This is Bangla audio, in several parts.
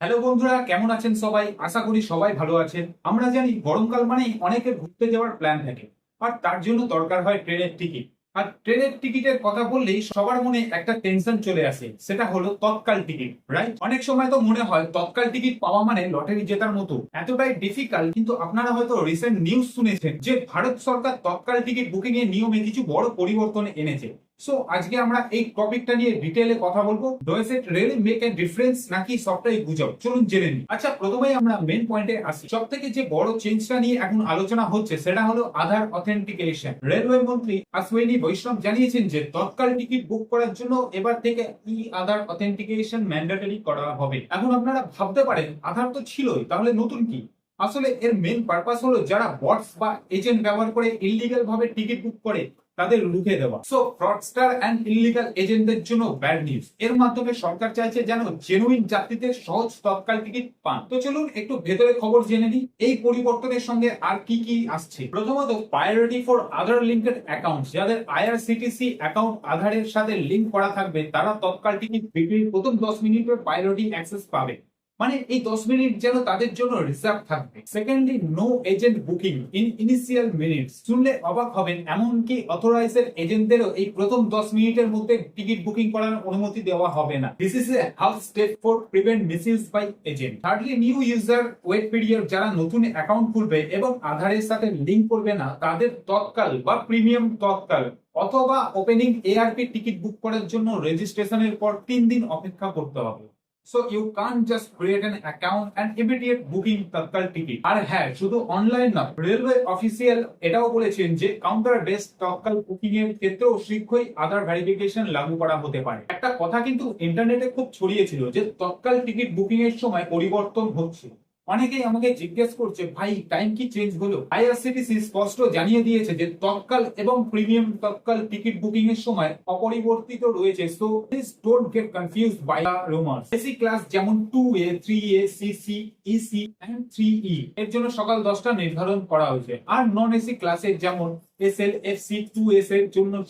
হ্যালো বন্ধুরা, কেমন আছেন সবাই? আশা করি সবাই ভালো আছেন। আমরা জানি গরমকাল মানেই অনেকের ঘুরতে যাওয়ার প্ল্যান থাকে, আর তার জন্য দরকার হয় ট্রেনের টিকিট আর ট্রেনের টিকিটের কথা বললেই সবার মনে একটা টেনশন চলে আসে, সেটা হলো তৎকাল টিকিট রাইট অনেক সময় তো মনে হয় তৎকাল টিকিট পাওয়া মানে লটারি জেতার মতো। এতটাই ডিফিকাল্ট কিন্তু আপনারা হয়তো রিসেন্ট নিউজ শুনেছেন যে ভারত সরকার তৎকাল টিকিট বুকিং এর নিয়মে কিছু বড় পরিবর্তন এনেছে। সো আজকে আমরা এই টপিকটা নিয়ে ডিটেলে কথা বলব। Does it really make a difference নাকি সবটাই গুজব। চলুন জেনে নিই। আচ্ছা প্রথমেই আমরা মেন পয়েন্টে আসি। সব থেকে যে বড় চেঞ্জটা নিয়ে এখন আলোচনা হচ্ছে, সেটা হলো আধার অথেন্টিকেশন রেলওয়ে মন্ত্রী আশ্বিনী বৈষ্ণব জানিয়েছেন যে, তৎকাল টিকিট বুক করার জন্য এবার থেকে ই আধার অথেন্টিকেশন ম্যান্ডেটরি করা হবে। এখন আপনারা ভাবতে পারেন, আধার তো ছিলই, তাহলে নতুন কি? আসলে এর মেন পারপাস হলো যারা বটস বা এজেন্ট ব্যবহার করে ইলিগাল ভাবে টিকিট বুক করে তাদের রুখে দেওয়া। সো ফ্রডস্টার অ্যান্ড ইলিগাল এজেন্টদের জন্য ব্যাড নিউজ এর মাধ্যমে সরকার চাইছে যেন জেনুইন যাত্রীদের সহজ তৎকাল টিকিট পান। তো চলুন একটু ভেতরে খবর জেনে নিই। এই পরিবর্তনের সঙ্গে আর কি কি আসছে? প্রথমত priority for Aadhaar linked account যাদের আইআরসিটিসি অ্যাকাউন্ট আধারের সাথে লিঙ্ক করা থাকবে, তারা তৎকাল টিকিট বিক্রির প্রথম দশ মিনিটের প্রায়োরিটি অ্যাক্সেস পাবে। মানে এই দশ মিনিট যেন তাদের জন্য রিজার্ভ থাকবে। Secondly no agent booking in initial minutes শুনলে অবাক হবেন, এমনকি অথরাইজেড এজেন্টদেরও এই প্রথম দশ মিনিটের মধ্যে টিকিট বুকিং করার অনুমতি দেওয়া হবে না। This is a house step for prevent misuse by agent thirdly new user wait period যারা নতুন অ্যাকাউন্ট খুলবে এবং আধারের সাথে লিঙ্ক করবে না, তাদের তৎকাল বা প্রিমিয়াম তৎকাল অথবা ওপেনিং এআরপি টিকিট বুক করার জন্য রেজিস্ট্রেশনের পর তিন দিন অপেক্ষা করতে হবে। So you can just create an account and immediate booking Tatkal ticket আর হ্যাঁ শুধু অনলাইন না রেলওয়ে অফিসিয়াল এটাও বলেছেন যে কাউন্টার বেসড তৎকাল বুকিং এর ক্ষেত্রেও শীঘ্রই আধার ভেরিফিকেশন লাগু করা হতে পারে। একটা কথা কিন্তু ইন্টারনেটে খুব ছড়িয়েছিল যে তৎকাল টিকিট বুকিং এর সময় পরিবর্তন হচ্ছে। অনেকেই আমাকে জিজ্ঞেস করছে, ভাই টাইম কি চেঞ্জ হলো? আইআরসিটিসি স্পষ্ট জানিয়ে দিয়েছে যে তৎকাল এবং প্রিমিয়াম তৎকাল টিকিট বুকিং এর সময় অপরিবর্তিত রয়েছে। So please don't get confuse by the rumours AC class যেমন two A three A CC EC and three E এর জন্য সকাল দশটা নির্ধারণ করা হয়েছে। আর নন এসি ক্লাসের যেমন এস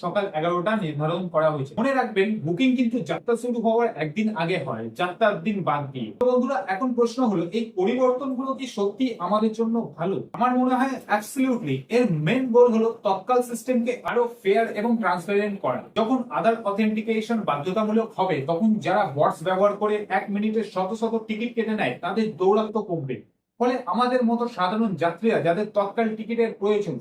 সকাল এগারোটা নির্ধারণ করা হয়েছে। বুকিং কিন্তু যাত্রা শুরু হওয়ার একদিন আগে হয়, যাত্রার দিন বাদ দিয়ে। বন্ধুরা, এখন প্রশ্ন হলো, এই আরও ফেয়ার এবং করা। যখন আধার অথেন্টিকেশন বাধ্যতামূলক হবে, তখন যারা বটস ব্যবহার করে এক মিনিটে শত শত টিকিট কেটে নেয়, তাদের দৌরাত্ম কমবে। ফলে আমাদের মতো সাধারণ যাত্রীরা, যাদের তৎকাল টিকিটের প্রয়োজন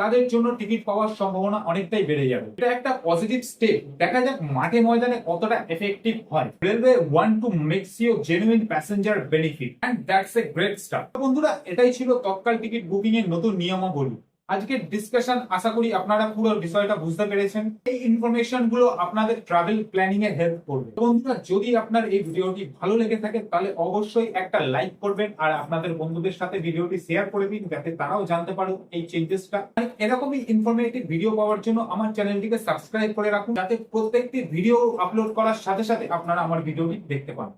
তাদের জন্য টিকিট পাওয়ার সম্ভাবনা অনেকটাই বেড়ে যাবে। এটা একটা পজিটিভ স্টেপ দেখা যাক মাঠে ময়দানে কতটা এফেক্টিভ হয়। Railway want to makes you genuine passenger benefit and that's a great star বন্ধুরা, এটাই ছিল তৎকাল টিকিট বুকিং এর নতুন নিয়মাবলী। আজকের ডিসকাশন আশা করি আপনারা পুরো বিষয়টা বুঝতে পেরেছেন। এই ইনফরমেশনগুলো আপনাদের ট্রাভেল প্ল্যানিং এ হেল্প করবে। বন্ধুরা, যদি আপনার এই ভিডিওটি ভালো লেগে থাকে, তাহলে অবশ্যই একটা লাইক করবেন আর আপনাদের বন্ধুদের সাথে ভিডিওটি শেয়ার করে দিন, যাতে তারাও জানতে পারো এই চেঞ্জেসটা এরকমই ইনফরমেটিভ ভিডিও পাওয়ার জন্য আমার চ্যানেলটিকে সাবস্ক্রাইব করে রাখুন, যাতে প্রত্যেকটি ভিডিও আপলোড করার সাথে সাথে আপনারা আমার ভিডিওটি দেখতে পান।